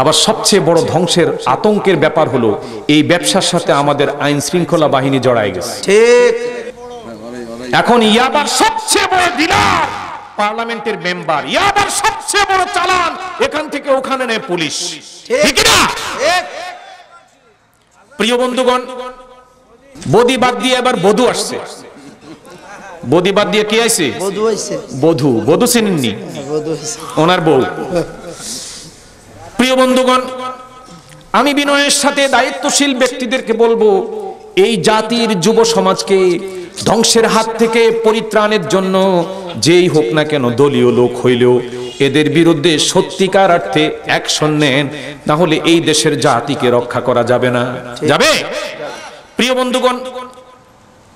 আবার সবচেয়ে বড় ধ্বংসের আতঙ্কের ব্যাপার হলো এই ব্যবসার সাথে আমাদের আইন শৃঙ্খলা বাহিনী জড়ায় গেছে। ঠিক। এখন ইয়াবার সবচেয়ে বড় ডিলার পার্লামেন্টের মেম্বার ইয়াবার সবচেয়ে বড় চালান এখান থেকে ওখানে নেয় পুলিশ। ঠিক। না? প্রিয় বন্ধুগণ বদি বাদ দিয়ে এবার বধু আসছে। বদি বাদ দিয়ে কে আইছে? বধু হয়েছে বধু বধু চিনেননি? ওনার বউ। প্রিয় বন্ধুগণ, আমি বিনয়ের সাথে দায়িত্বশীল ব্যক্তিদেরকে বলব, এই জাতির যুব সমাজকে ধ্বংসের হাত থেকে পরিত্রাণের জন্য যেই হোক না কেন দলীয় লোক হইলেও এদের বিরুদ্ধে সত্যিকার অর্থে অ্যাকশন নেন তাহলে এই দেশের জাতিকে রক্ষা করা যাবে না। যাবে? প্রিয় বন্ধুগণ,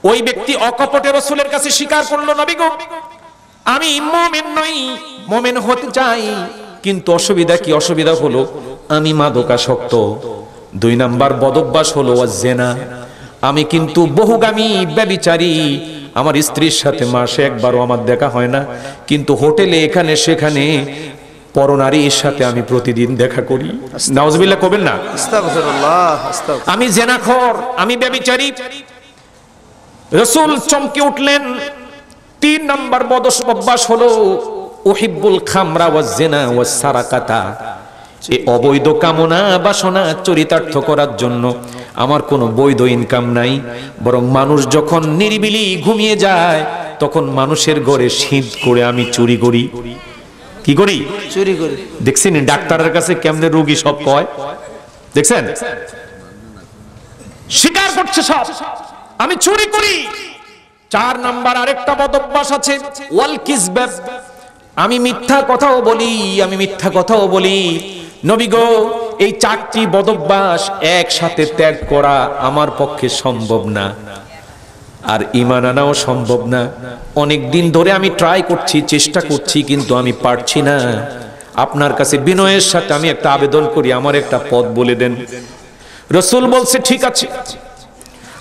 ওই ব্যক্তি অকপটে রসুলের কাছে স্বীকার করল, নবী গো, আমি মোমেন নই, মোমেন হতে চাই। কিন্তু অসুবিধা কি? অসুবিধা হলো আমি মাদকাসক্ত। দুই নাম্বার বদভ্যাস হলো জেনা আমি কিন্তু বহুগামী ব্যবিচারী। আমার স্ত্রীর সাথে মাসে একবারও আমার দেখা হয় না। কিন্তু হোটেলে এখানে সেখানে পরনারীর সাথে আমি প্রতিদিন দেখা করি। নাউজবিল্লাহ করবেন না? আমি জেনাখর আমি ব্যবিচারী। রসুল চমকে উঠলেন। তিন নম্বর বদস অভ্যাস হলো ওহিব্বুল খামরা ওয়া জেনা ওয়া সারাকাতা। এই অবৈধ কামনা বাসনা চরিতার্থ করার জন্য আমার কোনো বৈধ ইনকাম নাই। বরং মানুষ যখন নিরিবিলি ঘুমিয়ে যায় তখন মানুষের ঘরে শীত করে আমি চুরি করি। কি করি? চুরি করি। দেখছেন ডাক্তারের কাছে কেমনে রোগী সব কয়? দেখছেন? স্বীকার করছে সব। আমি চুরি করি। চার নাম্বার আরেকটা বদভ্যাস আছে ওয়াল কিসবাব। আমি মিথ্যা কথাও বলি, আমি মিথ্যা কথাও বলি। নবী গো, এই চারটি বদভ্যাস একসাথে ত্যাগ করা আমার পক্ষে সম্ভব না। আর ইমান আনাও সম্ভব না। অনেক দিন ধরে আমি ট্রাই করছি, চেষ্টা করছি, কিন্তু আমি পারছি না। আপনার কাছে বিনয়ের সাথে আমি একটা আবেদন করি, আমার একটা পথ বলে দেন। রসুল বলছে, ঠিক আছে।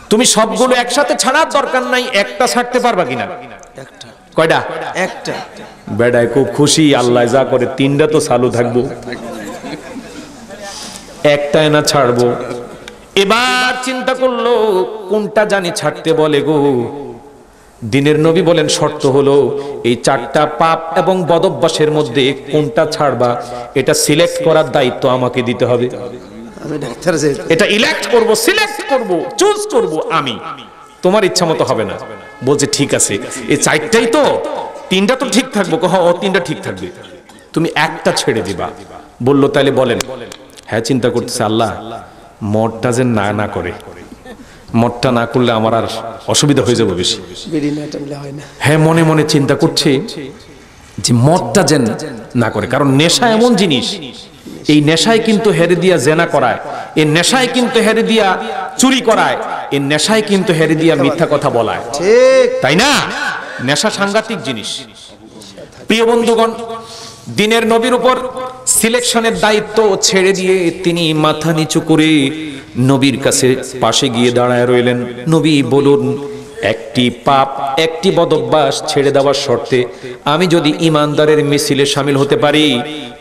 তুমি সবগুলো একসাথে ছাড়ার দরকার নাই, একটা ছাড়তে পারবা কিনা? কয়টা? একটা। বেড়ায় খুব খুশি আল্লাহ যা করে তিনটা তো চালু থাকব। একটাই না ছাড়বো। এবার চিন্তা করল কোনটা জানি ছাড়তে বলে গো। দিনের নবী বলেন শর্ত হলো এই চারটা পাপ এবং বদভ্যাসের মধ্যে কোনটা ছাড়বা এটা সিলেক্ট করার দায়িত্ব আমাকে দিতে হবে। এটা ইলেক্ট করব সিলেক্ট করব চুজ করব আমি। তোমার ইচ্ছা মতো হবে না। বলছে ঠিক আছে। এই চারটাই তো তিনটা তো ঠিক থাকব। কহ ও তিনটা ঠিক থাকবে। তুমি একটা ছেড়ে দিবা। বলল তাহলে বলেন। হ্যাঁ চিন্তা করতেছে আল্লাহ মদটা যে না না করে মদটা না করলে আমার আর অসুবিধা হয়ে যাবে বেশি। হয় হ্যাঁ মনে মনে চিন্তা করছে যে মদটা যেন না করে কারণ নেশা এমন জিনিস এই নেশায় কিন্তু হেরে দিয়া জেনা করায়। এই নেশায় কিন্তু হেরে দিয়া চুরি করায় এই নেশায় কিন্তু হেরে দিয়া মিথ্যা কথা বলায়। ঠিক। তাই না? নেশা সাংঘাতিক জিনিস। প্রিয় বন্ধুগণ দিনের নবীর উপর সিলেকশনের দায়িত্ব ছেড়ে দিয়ে তিনি মাথা নিচু করে নবীর কাছে পাশে গিয়ে দাঁড়ায় রইলেন। নবী বলুন একটি পাপ একটি বদভ্যাস ছেড়ে দেওয়ার শর্তে আমি যদি ইমানদারের মিছিলে সামিল হতে পারি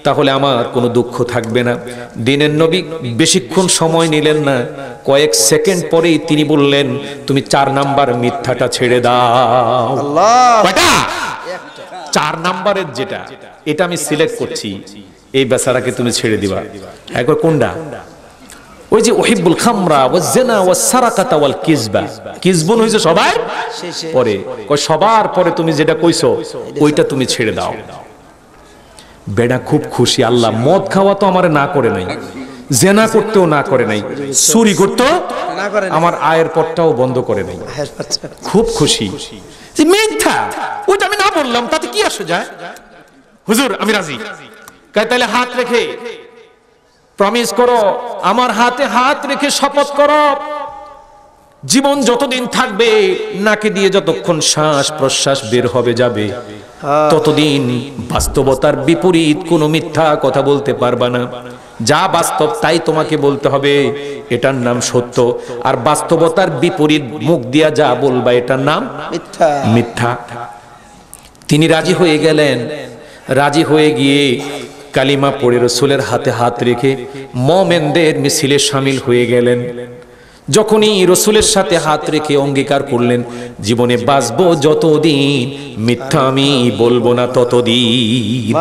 তাহলে আমার কোনো দুঃখ থাকবে না। দিনের নবী বেশিক্ষণ সময় নিলেন না। কয়েক সেকেন্ড পরেই তিনি বললেন তুমি চার নাম্বার মিথ্যাটা ছেড়ে দাও। চার নাম্বারের যেটা এটা আমি সিলেক্ট করছি। এই বেচারাকে তুমি ছেড়ে দিবা। একবার কোনটা? ওই যে ওহিবুল খামরা ও জেনা ও সারাকাতা ওয়াল কিসবা। কিসবুন হইছে সবার পরে। কয় সবার পরে তুমি যেটা কইছো ওইটা তুমি ছেড়ে দাও। বেডা খুব খুশি আল্লাহ মদ খাওয়া তো আমার না করে নাই জেনা করতেও না করে নাই চুরি করতেও না করে না। আমার আয়ের পথটাও বন্ধ করে নাই। খুব খুশি। যে মিথ্যা ওইটা আমি না বললাম তাতে কি আসে যায়? হুজুর আমি রাজি। কয় তাহলে হাত রেখে প্রমিস করো আমার হাতে হাত রেখে শপথ করো। জীবন যতদিন থাকবে নাকে দিয়ে যতক্ষণ শ্বাস প্রশ্বাস বের হবে যাবে ততদিন বাস্তবতার বিপরীত কোনো মিথ্যা কথা বলতে পারবা না। যা বাস্তব তাই তোমাকে বলতে হবে এটার নাম সত্য। আর বাস্তবতার বিপরীত মুখ দিয়া যা বলবা এটার নাম মিথ্যা। মিথ্যা। তিনি রাজি হয়ে গেলেন। রাজি হয়ে গিয়ে কালিমা পড়ে রসুলের হাতে হাত রেখে মমেনদের মিছিলে সামিল হয়ে গেলেন। যখনই রসুলের সাথে হাত রেখে অঙ্গীকার করলেন, জীবনে বাঁচবো যতদিন, মিথ্যা আমি বলব না ততদিন।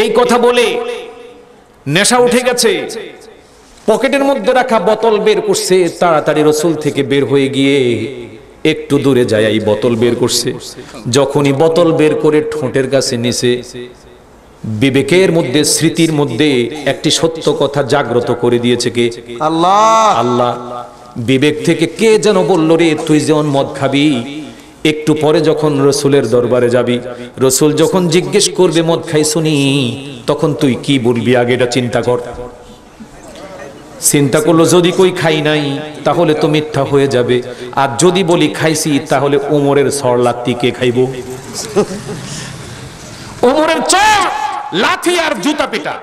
এই কথা বলে নেশা উঠে গেছে। পকেটের মধ্যে রাখা বোতল বের করছে, তাড়াতাড়ি রসুল থেকে বের হয়ে গিয়ে একটু দূরে যায়, এই বোতল বের করছে। যখনই বোতল বের করে ঠোঁটের কাছে নিছে বিবেকের মধ্যে স্মৃতির মধ্যে একটি সত্য কথা জাগ্রত করে দিয়েছে কে? আল্লাহ। আল্লাহ। বিবেক থেকে কে যেন বলল রে তুই যেমন মদ খাবি একটু পরে যখন রসুলের দরবারে যাবি রসুল যখন জিজ্ঞেস করবে মদ খাই শুনি তখন তুই কি বলবি আগে এটা চিন্তা কর। চিন্তা করল যদি কই খাই নাই তাহলে তো মিথ্যা হয়ে যাবে। আর যদি বলি খাইছি তাহলে ওমরের সর লাত্তি কে খাইব? ওমরের চর লাথি আর জুতা পিটা।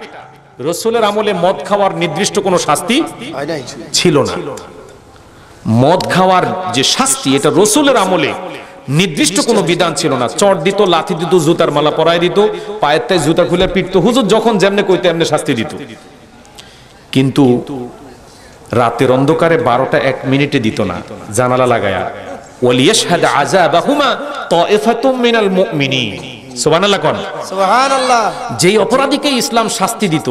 রসুলের আমলে মদ খাওয়ার নির্দিষ্ট কোনো শাস্তি ছিল না। মদ খাওয়ার যে শাস্তি, এটা রসুলের আমলে নির্দিষ্ট কোনো বিধান ছিল না। চট দিত লাথি দিত, জুতার মালা পরায় দিত, পায়ের তাই জুতা খুলে পিটতো। হুজুর যখন যেমনে কইতে এমনি শাস্তি দিত। কিন্তু রাতের অন্ধকারে বারোটা এক মিনিটে দিত না। জানালা লাগায়া, ওয়ালিয়াশহাদ আযাবাহুমা তাইফাতুম মিনাল মুমিনিন। কোন যেই অপরাধীকে ইসলাম শাস্তি দিত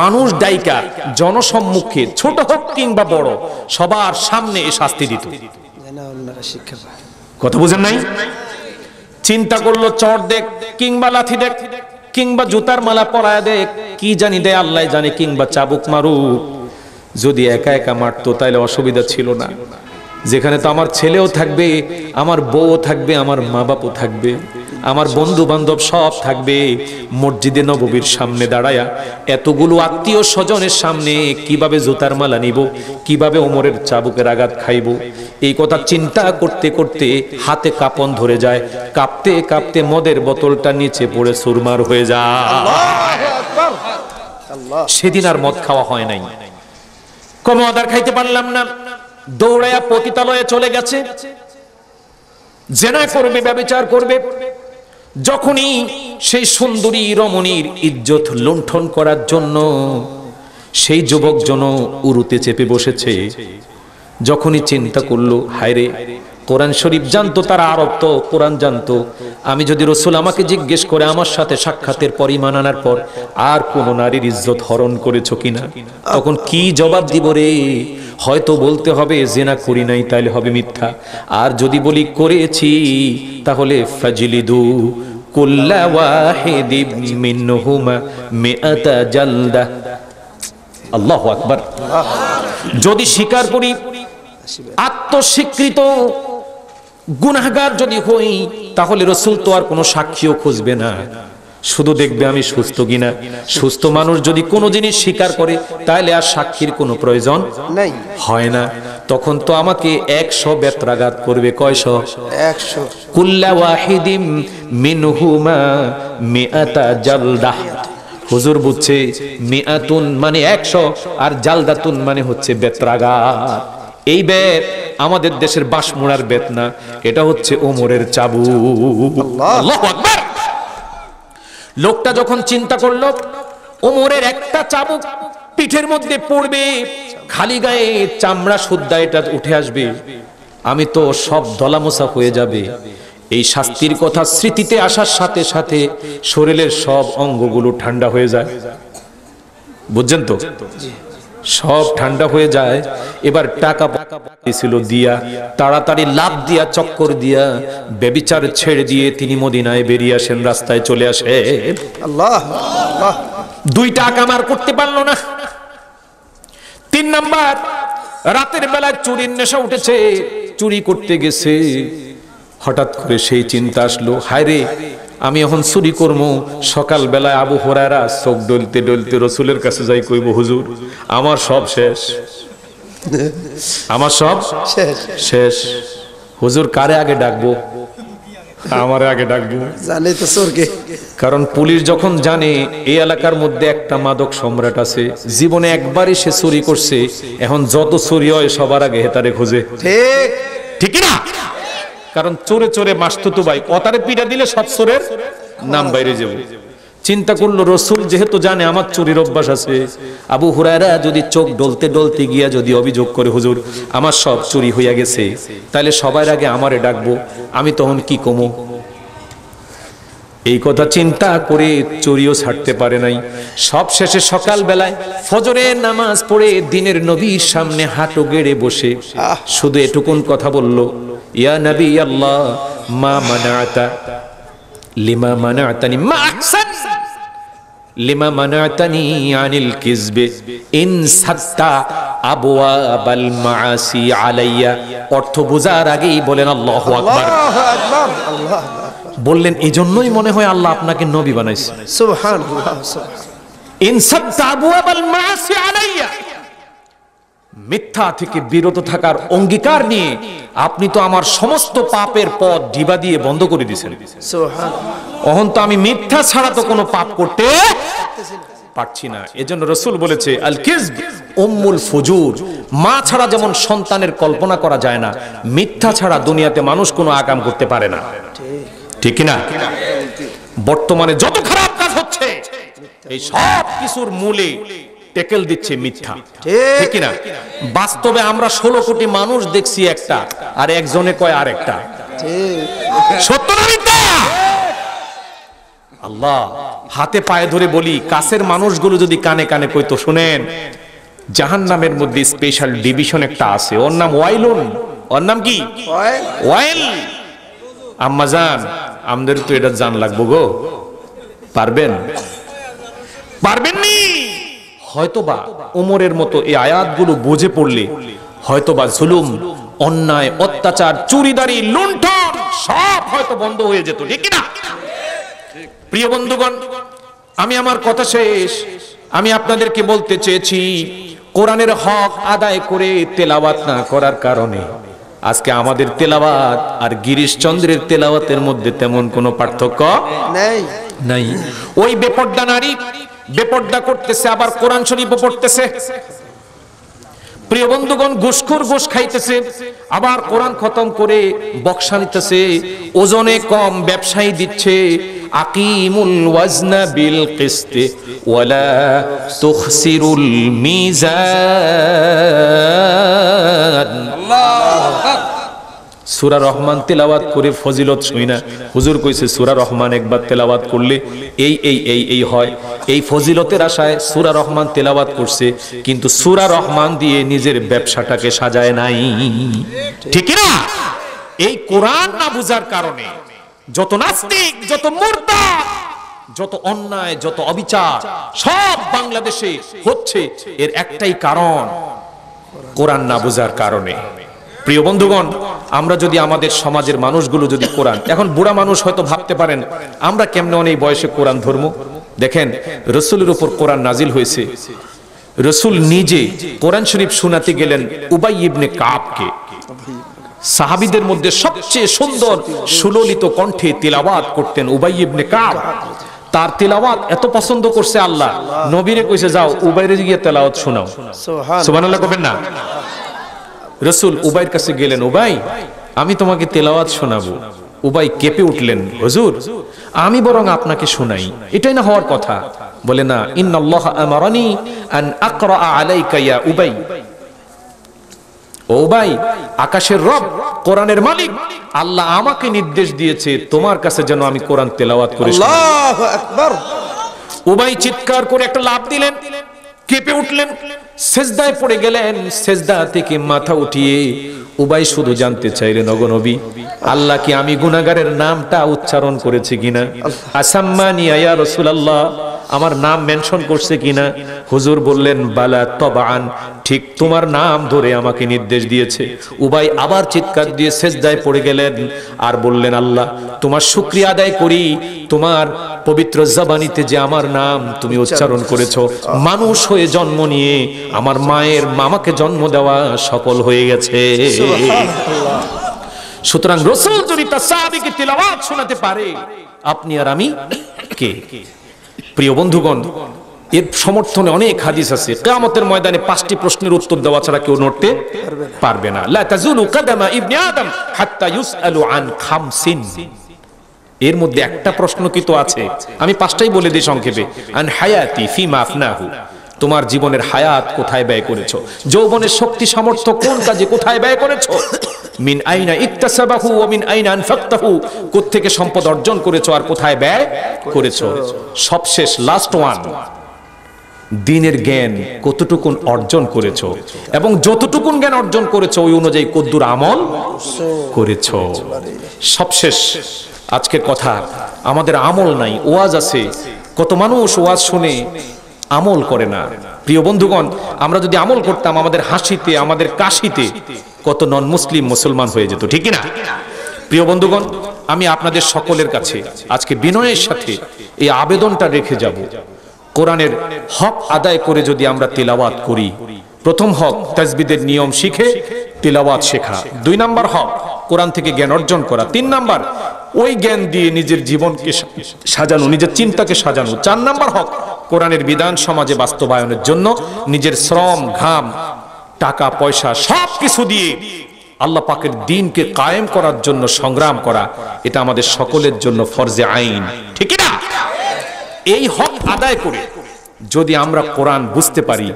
মানুষ দায়িকা জনসম্মুখে ছোট হোক কিংবা বড় সবার সামনে শাস্তি দিত। কথা বুঝেন নাই? চিন্তা করল চট দেখ কিংবা লাথি দেখ কিংবা জুতার মালা পরায় দেখ কি জানি দে আল্লাহ জানে কিংবা চাবুক মারুক। যদি একা একা মারতো তাহলে অসুবিধা ছিল না। যেখানে তো আমার ছেলেও থাকবে আমার বউও থাকবে আমার মা বাপও থাকবে। আমার বন্ধু বান্ধব সব থাকবে মসজিদে নববীর সামনে দাঁড়ায়া। এতগুলো আত্মীয় স্বজনের সামনে কীভাবে জুতার মালা নিব, কীভাবে ওমরের চাবুকের আঘাত খাইব? এই কথা চিন্তা করতে করতে হাতে কাপন ধরে যায়। কাঁপতে কাঁপতে মদের বোতলটা নিচে পড়ে সুরমার হয়ে যায়। সেদিন আর মদ খাওয়া হয় নাই। কমদ আর খাইতে পারলাম না। দৌড়াইয়া পতিতালয়ে চলে গেছে। জেনা করবে ব্যবচার করবে। যখনই সেই সুন্দরী রমণীর ইজ্জত লুণ্ঠন করার জন্য সেই যুবক জন উরুতে চেপে বসেছে, যখনই চিন্তা করল, হায়রে কোরআন শরীফ জানতো, তারা আরব তো, কোরআন জানতো। আমি যদি রসুল আমাকে জিজ্ঞেস করে আমার সাথে সাক্ষাতের পরিমাণ আনার পর, আর কোন নারীর ইজ্জত হরণ করেছ কিনা? তখন কি জবাব দিব রে? হয়তো বলতে হবে, জেনা করি নাই তাহলে হবে মিথ্যা। আর যদি বলি, করেছি, তাহলে ফাজিলিদু কুল্লা ওয়াহিদিম মিনহুমা মিআতা জালদা। আল্লাহু আকবার। যদি স্বীকার করি, আত্মস্বীকৃত গুনাহগার যদি হই তাহলে রসুল তো আর কোনো সাক্ষীও খুঁজবে না। শুধু দেখবে আমি সুস্থ কিনা। সুস্থ মানুষ যদি কোনো জিনিস স্বীকার করে তাহলে আর সাক্ষীর কোনো প্রয়োজন নাই। হয় না। তখন তো আমাকে একশো বেত্রাঘাত করবে। কয়শ? একশো। কুল্লা ওয়াহিদিম মিনহুমা মিআতা জালদাহ হুজুর বুঝছে মিআতুন মানে একশো আর জালদাতুন মানে হচ্ছে বেত্রাঘাত। এই বেত আমাদের দেশের বাঁশমুড়ার বেত না এটা হচ্ছে ওমরের চাবু লোকটা যখন চিন্তা করল ওমরের একটা চাবুক পিঠের মধ্যে পড়বে খালি গায়ে চামড়া সুদ্ধা এটা উঠে আসবে আমি তো সব দলামোসা হয়ে যাবে। এই শাস্তির কথা স্মৃতিতে আসার সাথে সাথে শরীরের সব অঙ্গগুলো ঠান্ডা হয়ে যায়। বুঝছেন তো? সব ঠান্ডা হয়ে যায়। এবার টাকা ছিল দিয়া তাড়াতাড়ি লাভ দিয়া চক্কর দিয়া বেবিচার ছেড়ে দিয়ে তিনি মদিনায় বেরিয়ে আসেন রাস্তায় চলে আসে। আল্লাহ টাকা মার করতে পারল না। তিন নাম্বার রাতের বেলায় চুরির নেশা উঠেছে চুরি করতে গেছে। হঠাৎ করে সেই চিন্তা আসলো হায় রে আমি এখন চুরি করব সকাল বেলায় আবু হরারা চোখ ডলতে ডলতে রসুলের কাছে যাই কইব হুজুর আমার সব শেষ। আমার সব শেষ। শেষ। হুজুর কারে আগে ডাকবো? আমারে আগে ডাকবো জানে তো চোরকে কারণ পুলিশ যখন জানে এই এলাকার মধ্যে একটা মাদক সম্রাট আছে জীবনে একবারই সে চুরি করছে। এখন যত চুরি হয় সবার আগে হেতারে খোঁজে। ঠিক। ঠিক না? কারণ চোরে চোরে মাসতুতু ভাই। অতারে পিটা দিলে সব চোরের নাম বাইরে যাবে। চিন্তা করল রসুল যেহেতু জানে আমার চুরির অভ্যাস আছে। আবু হুরায়রা যদি চোখ ডলতে ডলতে গিয়া যদি অভিযোগ করে হুজুর আমার সব চুরি হইয়া গেছে। তাহলে সবার আগে আমারে ডাকবো আমি তখন কি কমো? এই কথা চিন্তা করে চুরিও ছাড়তে পারে নাই। সব শেষে সকাল বেলায় ফজরের নামাজ পড়ে দিনের নবীর সামনে হাঁটু গেড়ে বসে। শুধু এটুকুন কথা বলল। ইয়া নবী আল্লাহ মা মানাতা লিমা মানাতানি মা আহসান লিমা মানাতানি আনিল কিজবে ইন সাত্তা আবওয়াবাল মাআসি আলাইয়া অর্থ বোঝার আগেই বলেন আল্লাহু আকবার। আল্লাহ আকবার। আল্লাহ বললেন এই জন্যই মনে হয় আল্লাহ আপনাকে নবী বানাইছে। সুবহানাল্লাহ সুবহান ইন সাত্তা আবওয়াবাল মাআসি আলাইয়া। মিথ্যা থেকে বিরত থাকার অঙ্গীকার নিয়ে আপনি তো আমার সমস্ত পাপের পথ ডিবা দিয়ে বন্ধ করে দিয়েছেন। অহন তো আমি মিথ্যা ছাড়া তো কোনো পাপ করতে পারছি না। এজন্য রসুল বলেছে আল কিজব উম্মুল ফুজুর। মা ছাড়া যেমন সন্তানের কল্পনা করা যায় না মিথ্যা ছাড়া দুনিয়াতে মানুষ কোনো আকাম করতে পারে না। ঠিক না বর্তমানে যত খারাপ কাজ হচ্ছে এই সব কিছুর মূলে টেকেল দিচ্ছে মিথ্যা। ঠিক। না বাস্তবে আমরা ষোলো কোটি মানুষ দেখছি একটা আর একজনে কয় আর একটা ঠিক। সত্য না মিথ্যা? আল্লাহ হাতে পায়ে ধরে বলি কাছের মানুষগুলো যদি কানে কানে কইতো শুনেন জাহান নামের মধ্যে স্পেশাল ডিভিশন একটা আছে। ওর নাম ওয়াইলুন। ওর নাম কি? ওয়াইল। আম্মাজান আমাদের তো এটা জান লাগবো গো। পারবেন? পারবেন নি হয়তোবা ওমরের মতো এই আয়াতগুলো বুঝে পড়লে হয়তোবা জুলুম অন্যায় অত্যাচার চুরিদারি লুণ্ঠন সব হয়তো বন্ধ হয়ে যেত ঠিক না প্রিয় বন্ধুগণ আমি আমার কথা শেষ। আমি আপনাদেরকে বলতে চেয়েছি কোরআনের হক আদায় করে তেলাওয়াত না করার কারণে আজকে আমাদের তেলাওয়াত আর গিরিশচন্দ্রের তেলাওয়াতের মধ্যে তেমন কোনো পার্থক্য নেই। নাই। ওই বেপর্দা নারী বেপর্দা করতেছে, আবার কোরআন শরীফও পড়তেছে। প্রিয় বন্ধুগণ, ঘুষখোর ঘুষ খাইতেছে, আবার কোরআন খতম করে বক্সা নিতেছে, ওজনে কম ব্যবসায়ী দিচ্ছে, আকিমুল ওয়াজনা বিল কিস্তে, ওয়ালা তুখসিরুল মিজান। সুরা রহমান তেলাওয়াত করে ফজিলত শুই না। হুজুর কইছে, সুরা রহমান একবার তেলাওয়াত করলে এই এই এই এই হয়। এই ফজিলতের আশায় সুরা রহমান তেলাওয়াত করছে, কিন্তু সুরা রহমান দিয়ে নিজের ব্যবসাটাকে সাজায় নাই। ঠিক না? এই কোরআন না বুঝার কারণে যত নাস্তিক, যত মুর্দা যত অন্যায়, যত অবিচার, সব বাংলাদেশে হচ্ছে এর একটাই কারণ, কোরআন না বোঝার কারণে। প্রিয় বন্ধুগণ আমরা যদি আমাদের সমাজের মানুষগুলো যদি কোরআন এখন বুড়া মানুষ হয়তো ভাবতে পারেন আমরা কেমনে অনেক বয়সে কোরআন ধর্ম? দেখেন রসুলের উপর কোরআন নাজিল হয়েছে। রসুল নিজে কোরআন শরীফ শোনাতে গেলেন উবাই ইবনে কাবকে। সাহাবিদের মধ্যে সবচেয়ে সুন্দর সুললিত কণ্ঠে তিলাওয়াত করতেন উবাই ইবনে কাব। তার তিলাওয়াত এত পছন্দ করছে আল্লাহ। নবীরে কইছে যাও উবাইরে গিয়ে তেলাওয়াত শোনাও। সুবহানাল্লাহ। করবেন না? রসুল উবাইয়ের কাছে গেলেন উবাই আমি তোমাকে তেলাওয়াত শোনাবো। উবাই কেঁপে উঠলেন হুজুর আমি বরং আপনাকে শোনাই। এটাই না হওয়ার কথা। বলে না ইন্নাল্লাহ আমারানি আন আকরা আলাইকা ইয়া উবাই। ও উবাই আকাশের রব কোরআনের মালিক। আল্লাহ আমাকে নির্দেশ দিয়েছে তোমার কাছে যেন আমি কোরআন তেলাওয়াত করি। উবাই চিৎকার করে একটা লাভ দিলেন কেঁপে উঠলেন। সেজদায় পড়ে গেলেন, সেজদা থেকে মাথা উঠিয়ে উবাই শুধু জানতে চাইলেন অগনবী আল্লাহ কি আমি গুনাগারের নামটা উচ্চারণ করেছি কিনা? আসাম্মানি আয়া রাসূলুল্লাহ, আমার নাম মেনশন করছে কিনা? হুজুর বললেন, বালা তবান ঠিক তোমার নাম ধরে আমাকে নির্দেশ দিয়েছে। উবাই আবার চিৎকার দিয়ে সেজদায় পড়ে গেলেন আর বললেন, আল্লাহ, তোমার শুক্রিয়া আদায় করি, তোমার পবিত্র জবানিতে যে আমার নাম তুমি উচ্চারণ করেছ, মানুষ হয়ে জন্ম নিয়ে আমার মায়ের মামাকে জন্ম দেওয়া সফল হয়ে গেছে। সুতরাং রসুল যদি তার সাহাবীকে তেলাওয়াত শোনাতে পারে, আপনি আর আমি কে? প্রিয় বন্ধুগণ, এর সমর্থনে অনেক হাদিস আছে। কিয়ামতের ময়দানে পাঁচটি প্রশ্নের উত্তর দেওয়া ছাড়া কেউ নড়তে পারবে না। লা তাজুলু কাদামা ইবনে আদম হাত্তা ইউসআলু আন খামসিন। এর মধ্যে একটা প্রশ্ন কি তো আছে? আমি পাঁচটাই বলে দিই সংক্ষেপে। আন হায়াতি ফি মাফনাহু তোমার জীবনের হায়াত কোথায় ব্যয় করেছ? যৌবনের শক্তি সামর্থ্য কোন কাজে কোথায় ব্যয় করেছ? মিন আইনা ইকতাসাবাহু ওয়া মিন আইনা আনফাকতাহু। কোত্থেকে সম্পদ অর্জন করেছ আর কোথায় ব্যয় করেছ? সবশেষ লাস্ট ওয়ান দিনের জ্ঞান কতটুকুন অর্জন করেছ? এবং যতটুকুন জ্ঞান অর্জন করেছ, ওই অনুযায়ী কদ্দুর আমল করেছ। সবশেষ আজকের কথা। আমাদের আমল নাই, ওয়াজ আছে। কত মানুষ ওয়াজ শুনে আমল করে না। প্রিয় বন্ধুগণ, আমরা যদি আমল করতাম আমাদের হাসিতে, আমাদের কাশিতে, কত নন মুসলিম মুসলমান হয়ে যেত, ঠিক না প্রিয় বন্ধুগণ, আমি আপনাদের সকলের কাছে আজকে বিনয়ের সাথে এই আবেদনটা রেখে যাব। কোরআনের হক আদায় করে যদি আমরা তেলাওয়াত করি, প্রথম হক তাজবিদের নিয়ম শিখে তেলাওয়াত শেখা। দুই নাম্বার হক, কোরআন থেকে জ্ঞান অর্জন করা। তিন নাম্বার ওই জ্ঞান দিয়ে নিজের জীবনকে সাজানো, নিজের চিন্তাকে সাজানো। চার নাম্বার হক, কোরআনের বিধান সমাজে বাস্তবায়নের জন্য নিজের শ্রম, ঘাম, টাকা, পয়সা সব কিছু দিয়ে আল্লাহ পাকের দিনকে কায়েম করার জন্য সংগ্রাম করা, এটা আমাদের সকলের জন্য ফরজে আইন। ঠিক না এই হক আদায় করে যদি আমরা কোরআন বুঝতে পারি,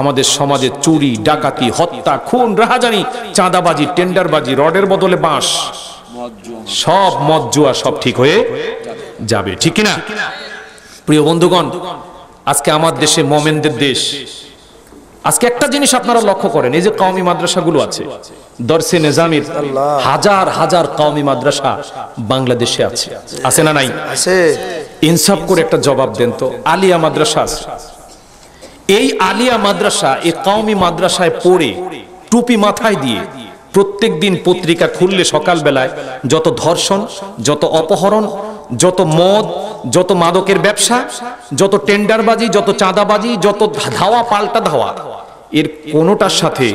আমাদের সমাজে চুরি, ডাকাতি, হত্যা, খুন, রাহাজানি, চাঁদাবাজি, টেন্ডারবাজি, রডের বদলে বাঁশ সব মদ জুয়া সব ঠিক হয়ে যাবে। ঠিক না প্রিয় বন্ধুগণ আজকে আমার দেশে মোমেনদের দেশ। আজকে একটা জিনিস আপনারা লক্ষ্য করেন এই যে কওমি মাদ্রাসাগুলো আছে। দর্শে নিজামির হাজার হাজার কওমি মাদ্রাসা বাংলাদেশে আছে। আছে না নাই? আছে। ইনসাফ করে একটা জবাব দেন তো আলিয়া মাদ্রাসা আছে। এই আলিয়া মাদ্রাসা এই কওমি মাদ্রাসায় পড়ে টুপি মাথায় দিয়ে প্রত্যেক দিন পত্রিকা খুললে সকালবেলায় যত ধর্ষণ, যত অপহরণ, যত মদ, যত মাদকের ব্যবসা, যত টেন্ডারবাজি, যত চাঁদাবাজি, যত ধাওয়া, পাল্টা ধাওয়া, এর কোনোটার সাথে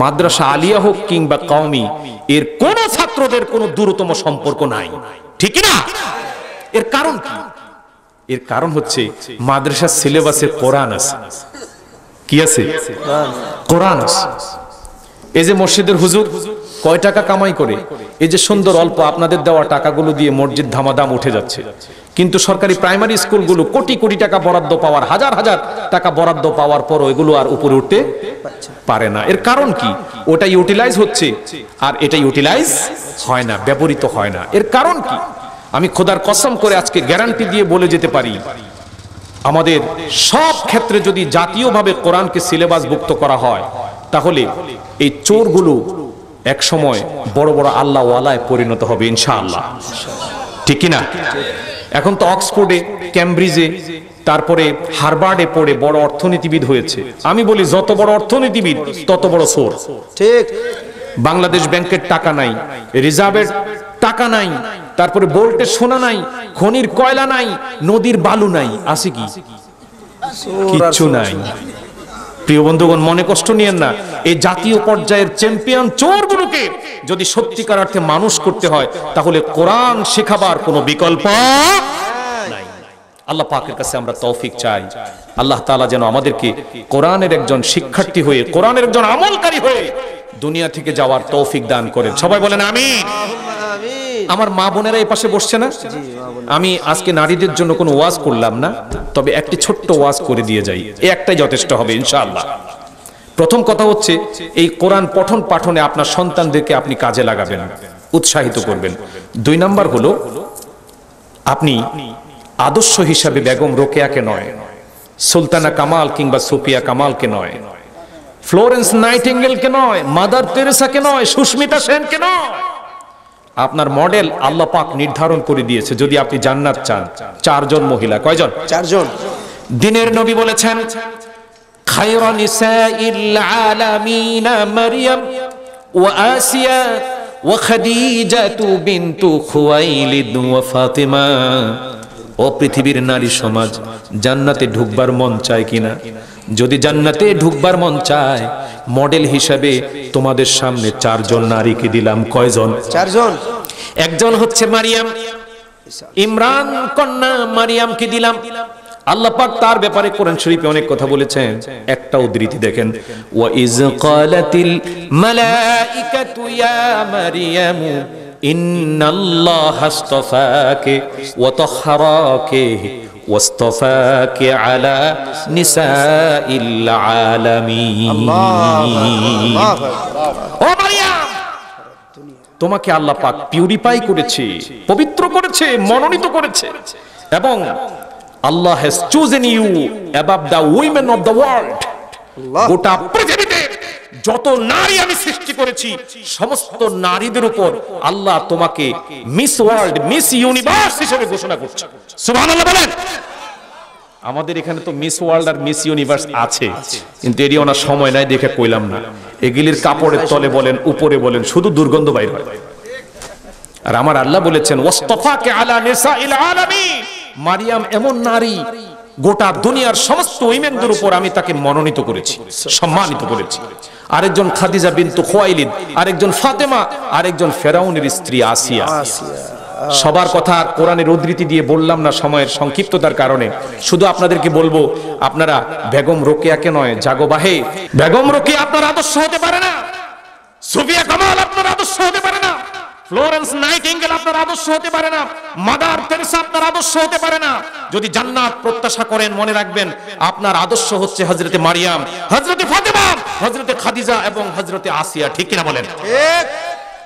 মাদ্রাসা আলিয়া হোক কিংবা কওমি, এর কোন ছাত্রদের কোনো দূরতম সম্পর্ক নাই। ঠিক না? এর কারণ কি? এর কারণ হচ্ছে মাদ্রাসার সিলেবাসে কোরআন আছে। কি আছে? কোরআন আছে। এই যে মসজিদের হুজুর, কয় টাকা কামাই করে? এই যে সুন্দর অল্প আপনাদের দেওয়া টাকাগুলো দিয়ে মসজিদ ধামাদাম উঠে যাচ্ছে। কিন্তু সরকারি প্রাইমারি স্কুলগুলো কোটি কোটি টাকা বরাদ্দ পাওয়ার, হাজার হাজার টাকা বরাদ্দ পাওয়ার পর এগুলো আর উপরে উঠতে পারে না। এর কারণ কি? ওটা ইউটিলাইজ হচ্ছে আর এটা ইউটিলাইজ হয় না, ব্যবহৃত হয় না। এর কারণ কি? আমি খোদার কসম করে আজকে গ্যারান্টি দিয়ে বলে যেতে পারি, আমাদের সব ক্ষেত্রে যদি জাতীয়ভাবে কোরআনকে সিলেবাসভুক্ত করা হয় তাহলে এই চোরগুলো এক সময় বড় বড় আল্লাহ ওয়ালায় পরিণত হবে ইনশাআল্লাহ। ঠিক কি না এখন তো অক্সফোর্ডে ক্যামব্রিজে তারপরে হারবার্ডে পড়ে বড় অর্থনীতিবিদ হয়েছে। আমি বলি যত বড় অর্থনীতিবিদ তত বড় সোর ঠিক। বাংলাদেশ ব্যাংকের টাকা নাই রিজার্ভের টাকা নাই তারপরে বোল্টের সোনা নাই খনির কয়লা নাই নদীর বালু নাই। আছে কি? কিচ্ছু নাই। প্রিয় বন্ধুগণ, মনে কষ্ট নিয়েন না। এই জাতীয় পর্যায়ের চ্যাম্পিয়ন চোরগুলোকে যদি সত্যিকার অর্থে মানুষ করতে হয়, তাহলে কোরআন শেখাবার কোনো বিকল্প আল্লাহ পাকের কাছে আমরা তৌফিক চাই। আল্লাহ তাআলা যেন আমাদেরকে কোরআনের একজন শিক্ষার্থী হয়ে, কোরআনের একজন আমলকারী হয়ে দুনিয়া থেকে যাওয়ার তৌফিক দান করেন। সবাই বলেন আমিন। আমার মা বোনেরা এই পাশে বসছে না? আমি আজকে নারীদের জন্য কোনো ওয়াজ করলাম না তবে একটি ছোট্ট ওয়াজ করে দিয়ে যাই। এই একটাই যথেষ্ট হবে ইনশাআল্লাহ। প্রথম কথা হচ্ছে এই কোরআন পঠন পাঠনে আপনার সন্তানদেরকে আপনি কাজে লাগাবেন উৎসাহিত করবেন। দুই নাম্বার হলো আপনি আদর্শ হিসাবে বেগম রোকেয়াকে নয় সুলতানা কামাল কিংবা সুফিয়া কামালকে নয় ফ্লোরেন্স নাইটিঙ্গেলকে নয় মাদার তেরেসাকে নয় সুস্মিতা সেনকে নয়। আপনার মডেল আল্লাহ পাক নির্ধারণ করে দিয়েছে যদি আপনি জান্নাত চান। চারজন মহিলা কয়জন? চারজন। দিনের নবী বলেছেন খায়রা নিসাইল আলামিন মারইয়াম ওয়া আসিয়া ওয়া খাদিজাতু বিনতু খুয়াইলিদ ওয়া ফাতিমা। ও পৃথিবীর নারী সমাজ জান্নাতে ঢুকবার মন চায় কিনা? যদি জান্নাতে ঢুকবার মন চায় মডেল হিসাবে তোমাদের সামনে চারজন নারীকে দিলাম কয়জন? চারজন। একজন হচ্ছে মারিয়াম ইমরান কন্যা মারিয়ামকে দিলাম। আল্লাহ পাক তার ব্যাপারে কোরআন শরীফে অনেক কথা বলেছেন। একটা উদ্ধৃতি দেখেন ওয়া ইজ ক্বালাতিল মালাইকাতু ইয়া মারিয়াম ইন্নাল্লাহ আস্তাফাকে ওয়া আলা নিসাইল আলামিন। ও মারিয়াম তোমাকে আল্লাহ পাক পিউরিফাই করেছে পবিত্র করেছে মনোনীত করেছে এবং আল্লাহ has chosen you above the women of the world গোটা যত নারী আমি সৃষ্টি করেছি, সমস্ত নারীদের উপর আল্লাহ তোমাকে মিস ওয়ার্ল্ড, মিস ইউনিভার্স হিসেবে ঘোষণা করছে। সুবহানাল্লাহ বলেন। আমাদের এখানে তো মিস ওয়ার্ল্ড আর মিস ইউনিভার্স আছে, কিন্তু এরই ওনার সময় নাই দেখে কইলাম না। এগুলির কাপড়ের তলে বলেন, উপরে বলেন, শুধু দুর্গন্ধ বাইর হয়। আর আমার আল্লাহ বলেছেন ওয়াস্তাফাকে আলা নিসাইল আলামিন। মারিয়াম এমন নারী, গোটা দুনিয়ার সমস্ত উইমেনদের উপর আমি তাকে মনোনীত করেছি, সম্মানিত করেছি। আরেকজন খাদিজা বিন্তু খোয়াইলিদ, আরেকজন ফাতেমা, আরেকজন ফেরাউনের স্ত্রী আসিয়া। সবার কথা কোরআনের উদ্ধৃতি দিয়ে বললাম না সময়ের সংক্ষিপ্ততার কারণে। শুধু আপনাদেরকে বলব, আপনারা বেগম রোকেয়াকে নয়, জাগো জাগোবাহে বেগম রোকেয়া আপনার আদর্শ হতে পারে না। সুফিয়া কামাল আপনার আদর্শ হতে পারে না। ফ্লোরেন্স নাইটিঙ্গেল আপনার আদর্শ হতে পারে না। মাদার তেরেসা আপনার আদর্শ হতে পারে না। যদি জান্নাত প্রত্যাশা করেন মনে রাখবেন আপনার আদর্শ হচ্ছে হজরতে মারিয়াম হজরতে ফাতেমা হজরতে খাদিজা এবং হজরতে আসিয়া। ঠিক কিনা বলেন?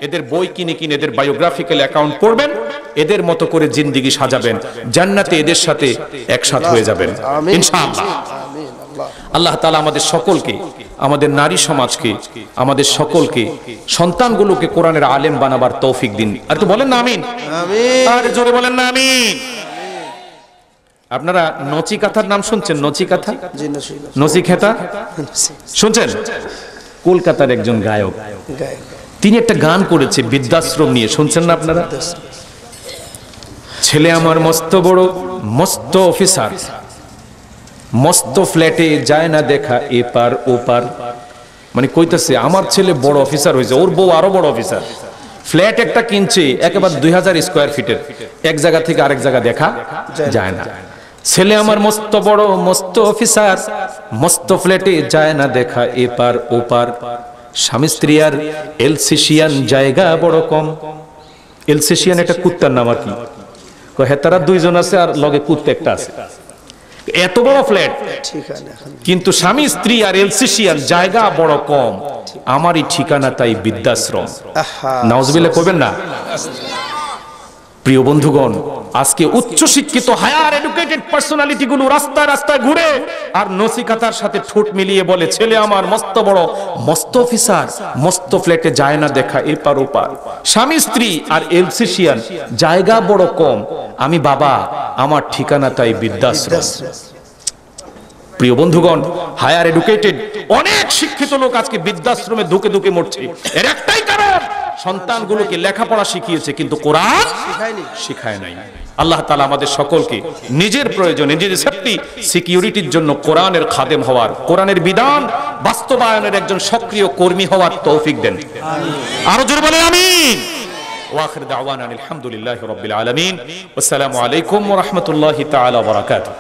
এদের বই কিনে কিনে এদের বায়োগ্রাফিক্যাল অ্যাকাউন্ট পড়বেন এদের মতো করে জিন্দিগি সাজাবেন জান্নাতে এদের সাথে একসাথ হয়ে যাবেন। ইনশাআল্লাহ। আল্লাহ তালা আমাদের সকলকে আমাদের নারী সমাজকে আমাদের সকলকে সন্তানগুলোকে কোরআনের আলেম বানাবার তৌফিক দিন। আর তো বলেন না আমিন। আর জোরে বলেন না আমিন। আপনারা নচিকাথার নাম শুনছেন? নচিকাথা নচিখেতা শুনছেন? কলকাতার একজন গায়ক। গায়ক। তিনি একটা গান করেছে বৃদ্ধাশ্রম নিয়ে। শুনছেন না আপনারা? ছেলে আমার মস্ত বড় মস্ত অফিসার। মস্ত ফ্ল্যাটে যায় না দেখা এপার ওপার। মানে কইতেছে, আমার ছেলে বড় অফিসার হয়েছে, ওর বউ আরও বড় অফিসার। ফ্ল্যাট একটা কিনছে একেবারে দুই হাজার স্কোয়ার ফিটের। এক জায়গা থেকে আরেক জায়গা দেখা যায় না। ছেলে আমার মস্ত বড়, মস্ত অফিসার, মস্ত ফ্ল্যাটে যায় না দেখা এপার ওপার। স্বামী স্ত্রী আর এলসিশিয়ান জায়গা বড় কম। এলসিসিয়ান একটা কুত্তার নাম আর কি। হ্যাঁ তারা দুইজন আছে আর লগে কুত্তা একটা আছে। এত বড় ফ্ল্যাট কিন্তু স্বামী স্ত্রী আর এলসিসি আর জায়গা বড় কম। আমারই ঠিকানা তাই বৃদ্ধাশ্রম। আহা কবেন করবেন না? প্রিয় বন্ধুগণ, আজকে উচ্চ শিক্ষিত হায়ার এডুকেটেড পার্সোনালিটি গুলো রাস্তায় রাস্তায় ঘুরে আর নসিকাতার সাথে ঠোঁট মিলিয়ে বলে, ছেলে আমার, মস্ত বড়, মস্ত অফিসার মস্ত ফ্ল্যাটে যায় না দেখা, এপার ওপার। স্বামী, স্ত্রী আর এলসিশিয়ান জায়গা বড় কম। আমি বাবা, আমার ঠিকানা তাই বৃদ্ধাশ্রম। প্রিয় বন্ধুগণ হায়ার এডুকেটেড অনেক শিক্ষিত লোক আজকে বৃদ্ধাশ্রমে ধুকে ধুকে মরছে। এর একটাই সন্তানগুলোকে লেখাপড়া শিখিয়েছে কিন্তু কোরআন শিখায় নাই। আল্লাহ তালা আমাদের সকলকে নিজের প্রয়োজনে নিজের সেফটি সিকিউরিটির জন্য কোরআনের খাদেম হওয়ার কোরআনের বিধান বাস্তবায়নের একজন সক্রিয় কর্মী হওয়ার তৌফিক দেন। আরও জোরে বলে আমিন। ওয়াখির দাওয়ানা আলহামদুলিল্লাহি রাব্বিল আলামিন। আসসালামু আলাইকুম ওয়া রাহমাতুল্লাহি তাআলা ওয়া বারাকাতুহু।